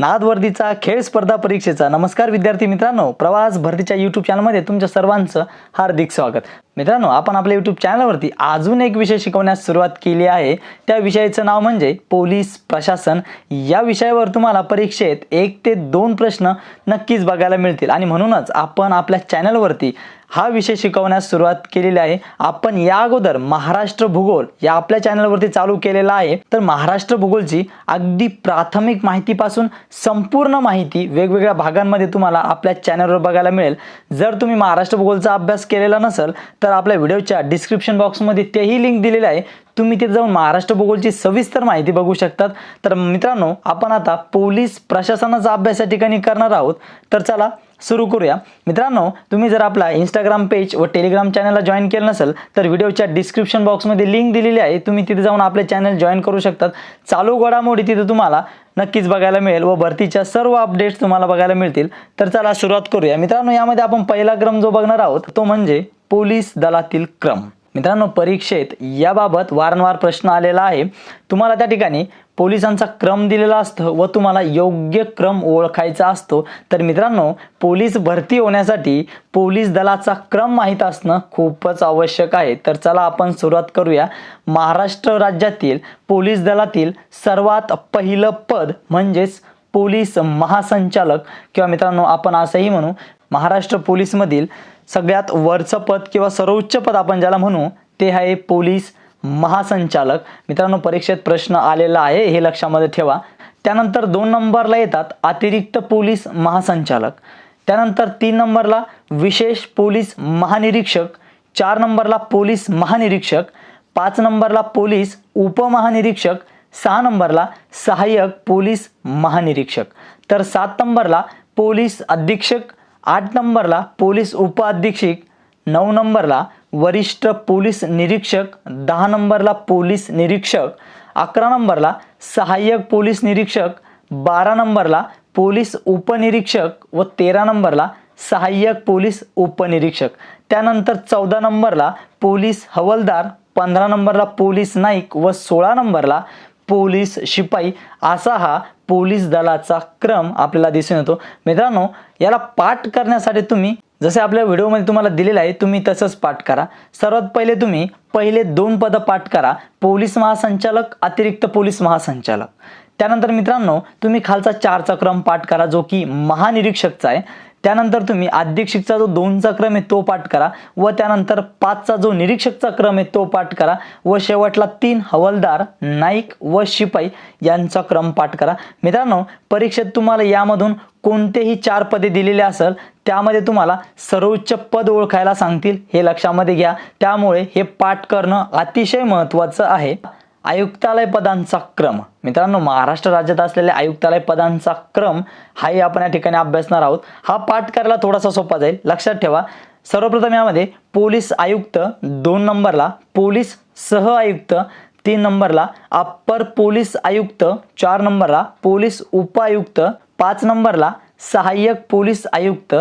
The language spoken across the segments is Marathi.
नादवर्दीचा खेळ स्पर्धा परीक्षेचा. नमस्कार विद्यार्थी मित्रांनो. प्रवास भरतीच्या यूट्यूब चॅनलमध्ये तुमच्या सर्वांचं हार्दिक स्वागत. मित्रांनो आपण आपल्या यूट्यूब चॅनलवरती अजून एक विषय शिकवण्यास सुरुवात केली आहे. त्या विषयाचं नाव म्हणजे पोलीस प्रशासन. या विषयावर तुम्हाला परीक्षेत एक ते दोन प्रश्न नक्कीच बघायला मिळतील. आणि म्हणूनच आपण आपल्या चॅनलवरती हा विषय शिकवण्यास सुरुवात केलेली आहे. आपण या अगोदर महाराष्ट्र भूगोल या आपल्या चॅनलवरती चालू केलेला आहे. तर महाराष्ट्र भूगोलची अगदी प्राथमिक माहितीपासून संपूर्ण माहिती वेगवेगळ्या भागांमध्ये तुम्हाला आपल्या चॅनलवर बघायला मिळेल. जर तुम्ही महाराष्ट्र भूगोलचा अभ्यास केलेला नसेल तर आपल्या व्हिडिओच्या डिस्क्रिप्शन बॉक्समध्ये तेही लिंक दिलेली आहे. तुम्ही तिथे जाऊन महाराष्ट्र भूगोलची सविस्तर माहिती बघू शकतात. तर मित्रांनो आपण आता पोलीस प्रशासनाचा अभ्यास या ठिकाणी करणार आहोत. तर चला सुरू करूया. मित्रांनो तुम्ही जर आपला इंस्टाग्राम पेज व टेलिग्राम चॅनलला जॉईन केलं नसेल तर व्हिडिओच्या डिस्क्रिप्शन बॉक्समध्ये लिंक दिलेली आहे. तुम्ही तिथे जाऊन आपले चॅनल जॉईन करू शकतात. चालू घडामोडी तिथे तुम्हाला नक्कीच बघायला मिळेल व भरतीच्या सर्व अपडेट्स तुम्हाला बघायला मिळतील. तर चला सुरुवात करूया. मित्रांनो यामध्ये आपण पहिला क्रम जो बघणार आहोत तो म्हणजे पोलीस दलातील क्रम. मित्रांनो परीक्षेत याबाबत वारंवार प्रश्न आलेला आहे. तुम्हाला त्या ठिकाणी पोलिसांचा क्रम दिलेला असतो व तुम्हाला योग्य क्रम ओळखायचा असतो. तर मित्रांनो पोलीस भरती होण्यासाठी पोलीस दलाचा क्रम माहीत असणं खूपच आवश्यक आहे. तर चला आपण सुरुवात करूया. महाराष्ट्र राज्यातील पोलीस दलातील सर्वात पहिलं पद म्हणजेच पोलीस महासंचालक किंवा मित्रांनो आपण असंही म्हणू महाराष्ट्र पोलीसमधील सगळ्यात वरचं पद किंवा सर्वोच्च पद आपण ज्याला म्हणू ते आहे पोलीस महासंचालक. मित्रांनो परीक्षेत प्रश्न आलेला आहे हे लक्षामध्ये ठेवा. त्यानंतर दोन नंबरला येतात अतिरिक्त पोलीस महासंचालक. त्यानंतर तीन नंबरला विशेष पोलीस महानिरीक्षक. चार नंबरला पोलीस महानिरीक्षक. पाच नंबरला पोलीस उपमहानिरीक्षक. सहा नंबरला सहाय्यक पोलीस महानिरीक्षक. तर सात नंबरला पोलीस अधीक्षक. आठ नंबरला पोलीस उपअधीक्षक नऊ नंबरला वरिष्ठ पोलीस निरीक्षक दहा नंबरला पोलीस निरीक्षक अकरा नंबरला सहाय्यक पोलीस निरीक्षक बारा नंबरला पोलीस उपनिरीक्षक व तेरा नंबरला सहाय्यक पोलीस उपनिरीक्षक. त्यानंतर चौदा नंबरला पोलीस हवलदार पंधरा नंबरला पोलीस नाईक व सोळा नंबरला पोलीस शिपाई. असा हा पोलीस दलाचा क्रम आपल्याला दिसून येतो. मित्रांनो याला पाठ करण्यासाठी तुम्ही जसे आपल्या व्हिडिओमध्ये तुम्हाला दिलेलं आहे तुम्ही तसंच पाठ करा. सर्वात पहिले तुम्ही पहिले दोन पदं पाठ करा. पोलीस महासंचालक अतिरिक्त पोलीस महासंचालक. त्यानंतर मित्रांनो तुम्ही खालचा चारचा क्रम पाठ करा जो की महानिरीक्षकचा आहे. त्यानंतर तुम्ही अध्यक्षिकचा जो दोनचा क्रम आहे तो पाठ करा. व त्यानंतर पाचचा जो निरीक्षकचा क्रम आहे तो पाठ करा. व शेवटला तीन हवलदार नाईक व शिपाई यांचा क्रम पाठ करा. मित्रांनो परीक्षेत तुम्हाला यामधून कोणतेही चार पदे दिलेले असेल त्यामध्ये तुम्हाला सर्वोच्च पद ओळखायला सांगतील हे लक्षामध्ये घ्या. त्यामुळे हे पाठ करणं अतिशय महत्त्वाचं आहे. आयुक्तालय पदांचा क्रम. मित्रांनो महाराष्ट्र राज्यात असलेल्या आयुक्तालय पदांचा क्रम हाही आपण या ठिकाणी अभ्यासणार आहोत. हा पाठ करायला थोडासा सोपा जाईल. लक्षात ठेवा सर्वप्रथम यामध्ये पोलीस आयुक्त दोन नंबरला पोलीस सह आयुक्त तीन नंबरला अप्पर पोलीस आयुक्त चार नंबरला पोलीस उपायुक्त पाच नंबरला सहाय्यक पोलीस आयुक्त.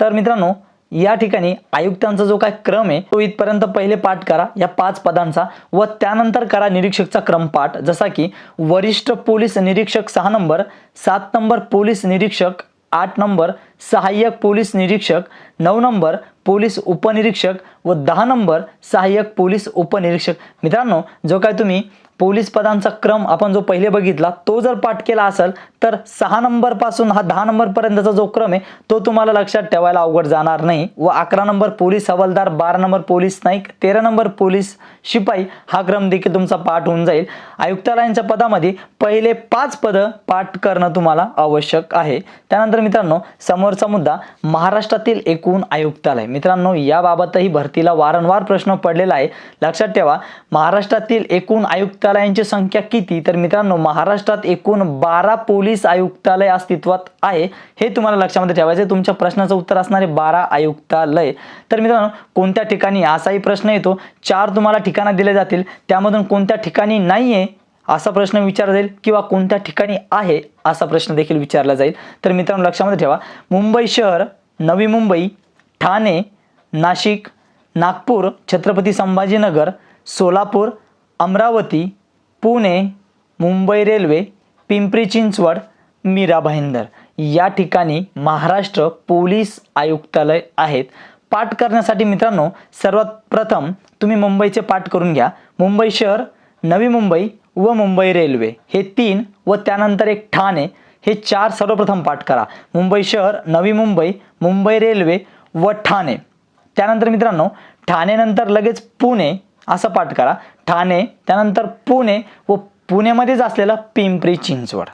तर मित्रांनो या ठिकाणी आयुक्तांचा जो काय क्रम आहे तो इथपर्यंत पहिले पाठ करा या पाच पदांचा. व त्यानंतर करा निरीक्षकचा क्रम पाठ. जसा की वरिष्ठ पोलीस निरीक्षक सहा नंबर सात नंबर पोलीस निरीक्षक आठ नंबर सहाय्यक पोलीस निरीक्षक नऊ नंबर पोलीस उपनिरीक्षक व दहा नंबर सहाय्यक पोलीस उपनिरीक्षक. मित्रांनो जो काय तुम्ही पोलीस पदांचा क्रम आपण जो पहिले बघितला तो जर पाठ केला असेल तर सहा नंबरपासून हा दहा नंबर पर्यंतचा जो क्रम आहे तो तुम्हाला लक्षात ठेवायला अवघड जाणार नाही. व अकरा नंबर पोलीस हवालदार बारा नंबर पोलीस नाईक तेरा नंबर पोलीस शिपाई हा क्रम देखील तुमचा पाठ होऊन जाईल. आयुक्तालयांच्या पदामध्ये पहिले पाच पदं पाठ करणं तुम्हाला आवश्यक आहे. त्यानंतर मित्रांनो समोरचा मुद्दा महाराष्ट्रातील एकूण आयुक्तालय. मित्रांनो याबाबतही तिला वारंवार प्रश्न पडलेला आहे. लक्षात ठेवा महाराष्ट्रातील एकूण आयुक्तालयांची संख्या किती? तर मित्रांनो महाराष्ट्रात एकूण बारा पोलीस आयुक्तालय अस्तित्वात आहे. हे तुम्हाला लक्षामध्ये ठेवायचं आहे. तुमच्या प्रश्नाचं उत्तर असणारे बारा आयुक्तालय. तर मित्रांनो कोणत्या ठिकाणी? असाही प्रश्न येतो. चार तुम्हाला ठिकाणं दिले जातील. त्यामधून कोणत्या ठिकाणी नाही आहे असा प्रश्न विचारला जाईल किंवा कोणत्या ठिकाणी आहे असा प्रश्न देखील विचारला जाईल. तर मित्रांनो लक्षामध्ये ठेवा. मुंबई शहर नवी मुंबई ठाणे नाशिक नागपूर छत्रपती संभाजीनगर सोलापूर अमरावती पुणे मुंबई रेल्वे पिंपरी चिंचवड मीरा भाईंदर. या ठिकाणी महाराष्ट्र पोलीस आयुक्तालय आहेत. पाठ करण्यासाठी मित्रांनो सर्वात प्रथम तुम्ही मुंबईचे पाठ करून घ्या. मुंबई शहर नवी मुंबई व मुंबई रेल्वे. हे तीन व त्यानंतर एक ठाणे हे चार सर्वप्रथम पाठ करा. मुंबई शहर नवी मुंबई मुंबई रेल्वे व ठाणे त्यानंतर मित्रांनो ठाणेनंतर लगेच पुणे असं पाठ करा. ठाणे त्यानंतर पुणे व पुण्यामध्येच असलेला पिंपरी चिंचवड.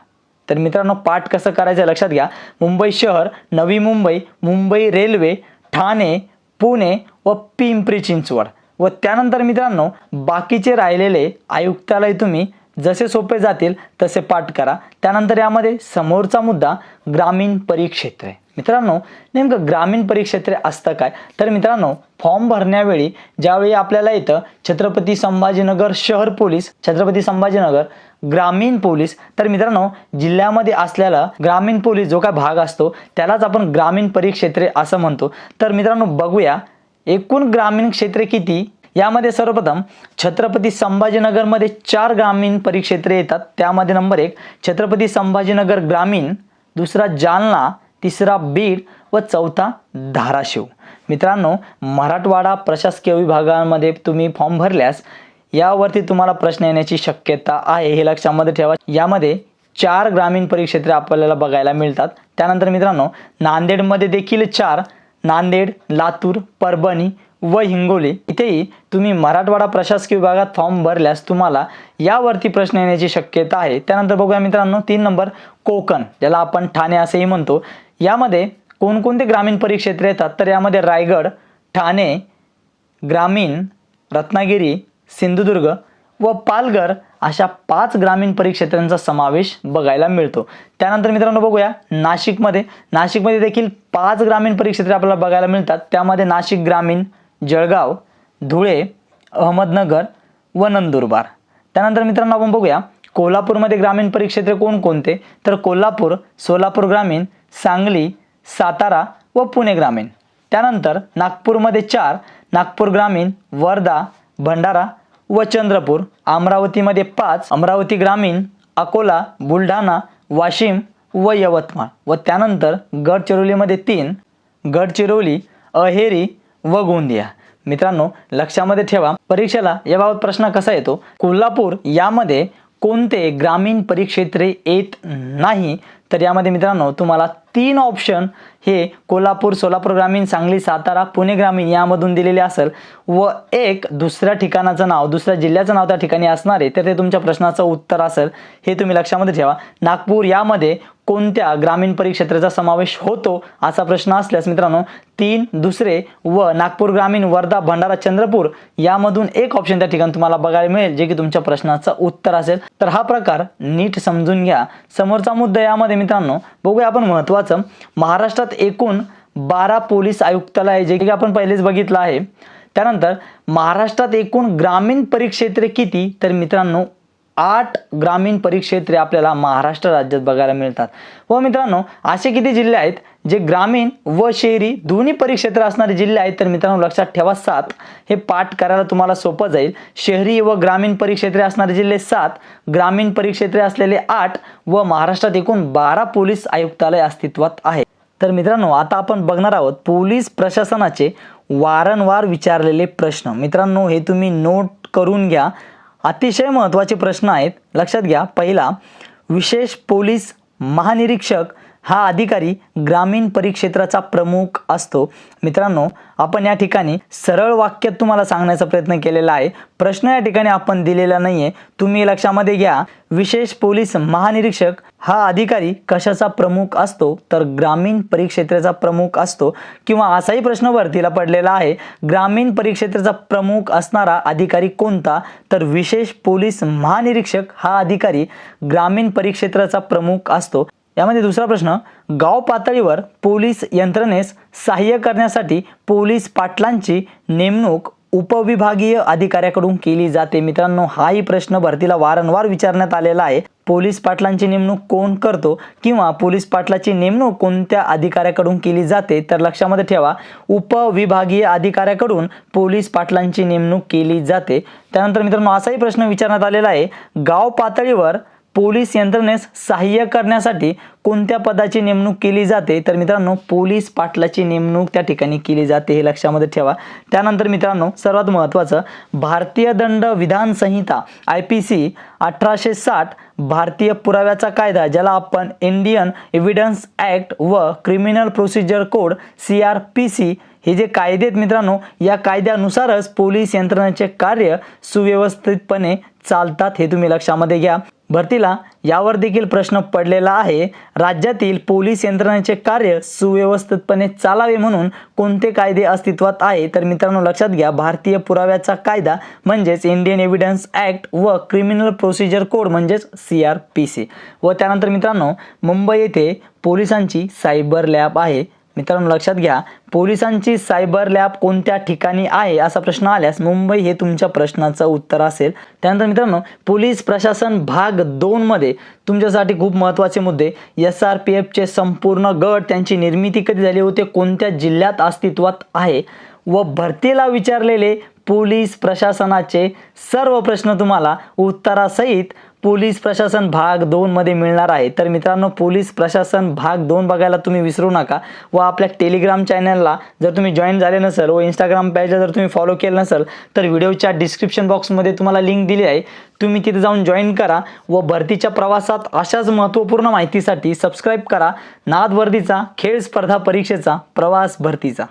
तर मित्रांनो पाठ कसं करायचं लक्षात घ्या. मुंबई शहर नवी मुंबई मुंबई रेल्वे ठाणे पुणे व पिंपरी चिंचवड. व त्यानंतर मित्रांनो बाकीचे राहिलेले आयुक्तालय तुम्ही जसे सोपे जातील तसे पाठ करा. त्यानंतर यामध्ये समोरचा मुद्दा ग्रामीण परिक्षेत्रे मित्रांनो नेमकं ग्रामीण परिक्षेत्रे असतं काय? तर मित्रांनो फॉर्म भरण्यावेळी ज्यावेळी आपल्याला येतं छत्रपती संभाजीनगर शहर पोलीस छत्रपती संभाजीनगर ग्रामीण पोलीस तर मित्रांनो जिल्ह्यामध्ये असलेला ग्रामीण पोलीस जो काय भाग असतो त्यालाच आपण ग्रामीण परिक्षेत्रे असं म्हणतो. तर मित्रांनो बघूया एकूण ग्रामीण क्षेत्रे किती? यामध्ये सर्वप्रथम छत्रपती संभाजीनगरमध्ये चार ग्रामीण परिक्षेत्रे येतात. त्यामध्ये नंबर एक छत्रपती संभाजीनगर ग्रामीण दुसरा जालना तिसरा बीड व चौथा धाराशिव. मित्रांनो मराठवाडा प्रशासकीय विभागामध्ये तुम्ही फॉर्म भरल्यास यावरती तुम्हाला प्रश्न येण्याची शक्यता आहे. हे लक्षामध्ये ठेवा. यामध्ये चार ग्रामीण परिक्षेत्रे आपल्याला बघायला मिळतात. त्यानंतर मित्रांनो नांदेडमध्ये देखील चार. नांदेड लातूर परभणी व हिंगोली. इथेही तुम्ही मराठवाडा प्रशासकीय विभागात फॉर्म भरल्यास तुम्हाला यावरती प्रश्न येण्याची शक्यता आहे. त्यानंतर बघूया मित्रांनो तीन नंबर कोकण ज्याला आपण ठाणे असेही म्हणतो. यामध्ये कोणकोणते ग्रामीण परिक्षेत्रे येतात? तर यामध्ये रायगड ठाणे ग्रामीण रत्नागिरी सिंधुदुर्ग व पालघर अशा पाच ग्रामीण परिक्षेत्रांचा समावेश बघायला मिळतो. त्यानंतर मित्रांनो बघूया नाशिकमध्ये. नाशिकमध्ये देखील पाच ग्रामीण परिक्षेत्रे आपल्याला बघायला मिळतात. त्यामध्ये नाशिक ग्रामीण जळगाव धुळे अहमदनगर व नंदुरबार. त्यानंतर मित्रांनो आपण बघूया कोल्हापूरमध्ये ग्रामीण परिक्षेत्रे कोणकोणते तर कोल्हापूर सोलापूर ग्रामीण सांगली सातारा व पुणे ग्रामीण. त्यानंतर नागपूरमध्ये चार नागपूर ग्रामीण वर्धा भंडारा व चंद्रपूर. अमरावतीमध्ये पाच अमरावती ग्रामीण अकोला बुलढाणा वाशिम व यवतमाळ. व त्यानंतर गडचिरोलीमध्ये तीन गडचिरोली अहेरी व गोंदिया मित्रांनो लक्षामध्ये ठेवा परीक्षेला याबाबत प्रश्न कसा येतो? कोल्हापूर यामध्ये कोणते ग्रामीण परिक्षेत्रे येत नाही? तर यामध्ये मित्रांनो तुम्हाला तीन ऑप्शन हे कोल्हापूर सोलापूर ग्रामीण सांगली सातारा पुणे ग्रामीण यामधून दिलेले असेल. व एक दुसऱ्या ठिकाणाचं नाव दुसऱ्या जिल्ह्याचं नाव त्या ठिकाणी असणार आहे. तर ते तुमच्या प्रश्नाचं उत्तर असेल. हे तुम्ही लक्षामध्ये ठेवा. नागपूर यामध्ये कोणत्या ग्रामीण परिक्षेत्राचा समावेश होतो असा प्रश्न असल्यास मित्रांनो तीन दुसरे व नागपूर ग्रामीण वर्धा भंडारा चंद्रपूर यामधून एक ऑप्शन त्या ठिकाणी तुम्हाला बघायला मिळेल जे की तुमच्या प्रश्नाचं उत्तर असेल. तर हा प्रकार नीट समजून घ्या. समोरचा मुद्दा यामध्ये मित्रांनो बघूया आपण महत्त्वाचं महाराष्ट्रात एकूण बारा पोलीस आयुक्तालय आहे जे की आपण पहिलेच बघितलं आहे. त्यानंतर महाराष्ट्रात एकूण ग्रामीण परिक्षेत्रे किती? तर मित्रांनो आठ ग्रामीण परिक्षेत्रे आपल्याला महाराष्ट्र राज्यात बघायला मिळतात. व मित्रांनो असे किती जिल्हे आहेत जे ग्रामीण व शहरी दोन्ही परिक्षेत्र असणारे जिल्हे आहेत तर मित्रांनो लक्षात ठेवा सात हे पाठ करायला तुम्हाला सोपं जाईल. शहरी व ग्रामीण परिक्षेत्रे असणारे जिल्हे सात ग्रामीण परिक्षेत्रे असलेले आठ व महाराष्ट्रात एकूण बारा पोलीस आयुक्तालय अस्तित्वात आहे. तर मित्रांनो आता आपण बघणार आहोत पोलीस प्रशासनाचे वारंवार विचारलेले प्रश्न. मित्रांनो हे तुम्ही नोट करून घ्या. अतिशय महत्त्वाचे प्रश्न आहेत. लक्षात घ्या. पहिला विशेष पोलीस महानिरीक्षक हा अधिकारी ग्रामीण परिक्षेत्राचा प्रमुख असतो. मित्रांनो आपण या ठिकाणी सरळ वाक्यात तुम्हाला सांगण्याचा प्रयत्न केलेला आहे. प्रश्न या ठिकाणी आपण दिलेला नाही आहे तुम्ही लक्षामध्ये घ्या. विशेष पोलीस महानिरीक्षक हा अधिकारी कशाचा प्रमुख असतो? तर ग्रामीण परिक्षेत्राचा प्रमुख असतो. किंवा असाही प्रश्न भरतीला पडलेला आहे. ग्रामीण परिक्षेत्राचा प्रमुख असणारा अधिकारी कोणता? तर विशेष पोलीस महानिरीक्षक हा अधिकारी ग्रामीण परिक्षेत्राचा प्रमुख असतो. यामध्ये दुसरा प्रश्न गाव पातळीवर पोलीस यंत्रणेस सहाय्य करण्यासाठी पोलीस पाटलांची नेमणूक उपविभागीय अधिकाऱ्याकडून केली जाते. मित्रांनो हाही प्रश्न भरतीला वारंवार विचारण्यात आलेला आहे. पोलीस पाटलांची नेमणूक कोण करतो किंवा पोलीस पाटलाची नेमणूक कोणत्या अधिकाऱ्याकडून केली जाते तर लक्षामध्ये ठेवा. उपविभागीय अधिकाऱ्याकडून पोलीस पाटलांची नेमणूक केली जाते. त्यानंतर मित्रांनो असाही प्रश्न विचारण्यात आलेला आहे. गाव पातळीवर पोलीस यंत्रणेस सहाय्य करण्यासाठी कोणत्या पदाची नेमणूक केली जाते? तर मित्रांनो पोलीस पाटलाची नेमणूक त्या ठिकाणी केली जाते हे लक्षामध्ये ठेवा. त्यानंतर मित्रांनो सर्वात महत्त्वाचं भारतीय दंड विधान संहिता आय पी सी अठराशे साठ भारतीय पुराव्याचा कायदा ज्याला आपण इंडियन एव्हिडन्स ॲक्ट व criminal procedure code C R P C हे जे कायदे आहेत मित्रांनो या कायद्यानुसारच पोलीस यंत्रणेचे कार्य सुव्यवस्थितपणे चालतात हे तुम्ही लक्षामध्ये घ्या. भरतीला यावर देखील प्रश्न पडलेला आहे. राज्यातील पोलीस यंत्रणेचे कार्य सुव्यवस्थितपणे चालावे म्हणून कोणते कायदे अस्तित्वात आहे तर मित्रांनो लक्षात घ्या भारतीय पुराव्याचा कायदा म्हणजेच इंडियन एव्हिडन्स ॲक्ट व क्रिमिनल प्रोसिजर कोड म्हणजेच सी आर पी सी व त्यानंतर मित्रांनो मुंबई येथे पोलिसांची सायबर लॅब आहे. मित्रांनो लक्षात घ्या पोलिसांची सायबर लॅब कोणत्या ठिकाणी आहे असा प्रश्न आल्यास मुंबई हे तुमच्या प्रश्नाचं उत्तर असेल. त्यानंतर मित्रांनो पोलीस प्रशासन भाग दोनमध्ये तुमच्यासाठी खूप महत्त्वाचे मुद्दे. एस आर पी एफचे संपूर्ण गट त्यांची निर्मिती कधी झाली होते कोणत्या जिल्ह्यात अस्तित्वात आहे? व भरतीला विचारलेले पोलीस प्रशासनाचे सर्व प्रश्न तुम्हाला उत्तरासहित पोलीस प्रशासन भाग दोनमध्ये मिळणार आहे. तर मित्रांनो पोलीस प्रशासन भाग दोन बघायला तुम्ही विसरू नका व आपल्या टेलिग्राम चॅनलला जर तुम्ही जॉईन झाले नसेल व इंस्टाग्राम पेजला जर तुम्ही फॉलो केलं नसेल तर व्हिडिओच्या डिस्क्रिप्शन बॉक्समध्ये तुम्हाला लिंक दिली आहे. तुम्ही तिथे जाऊन जॉईन करा व भरतीच्या प्रवासात अशाच महत्त्वपूर्ण माहितीसाठी सबस्क्राईब करा. नाद वर्दीचा खेळ स्पर्धा परीक्षेचा प्रवास भरतीचा.